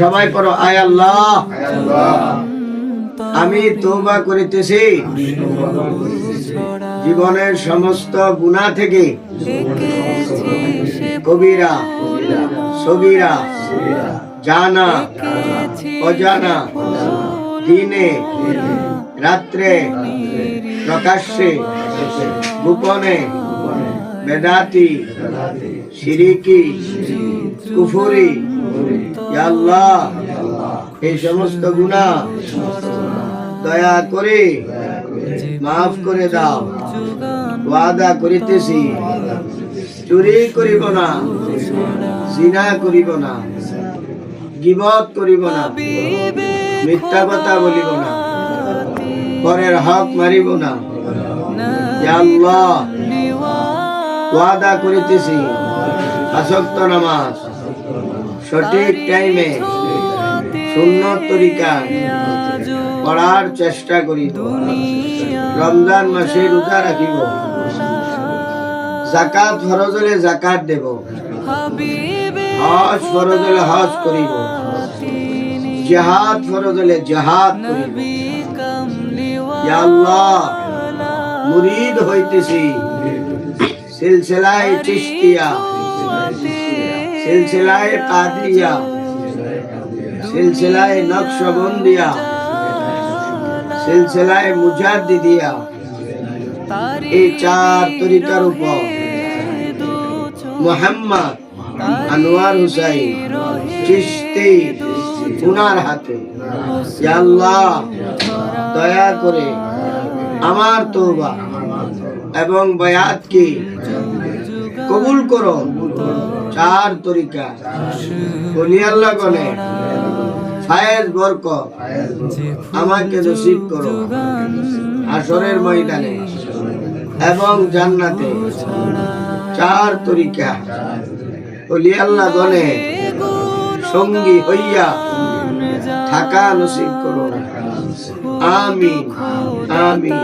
সবাই করো আয় আল্লাহ। আমি তৌবা করিতেছি। জীবনের সমস্ত গুণা থেকে কবিরা সবিরা জানা অজানা দিনে রাত্রে প্রকাশ্যে গোপনে বেদাতি সিরিকি কুফুরি আল্লাহ, এই সমস্ত গুণা দয়া করে মাফ করে দাও, ওয়াদা করিতেছি। চুরি করিব না, জিনা করিব না, গিবত করিব না, মিথ্যা কথা বলিব না, পরের হক মারিব না। আল্লাহ, ওয়াদা করিতেছি, আসক্ত নামাজ সঠিক টাইমে শূন্য তরিকা পড়ার চেষ্টা করিব। রমজান মাসে রোজা রাখিব। জাকাত ফরজ হলে জাকাত দেব। হজ ফরজ হলে হজ করিব। জেহাদ ফরজ হলে জেহাদ করিব। আল্লাহ, মুরিদ হইতেছি। সিলসিলায় চিশতিয়া। সিলসিলায় কাদিয়া। সিলসিলায় নকশবন্দিয়া। সিলসিলায় মুজাদ্দিদিয়া। এই চার তরিকার উপর মোহাম্মদ আনোয়ার হুসাইন চিশতি উনার হাতে। আল্লাহ, দয়া করে আমার তওবা এবং বায়াতকে কবুল করো। চার তরিকা। বলি আল্লাহ গনে ফায়েজ বরকত, আমাকে নসিব করো আসরের ময়দানে এবং জান্নাতে। চার তরিকা। বলি আল্লাহ গনে সঙ্গী হইয়া থাকা নসিব করো। আমিন আমিন।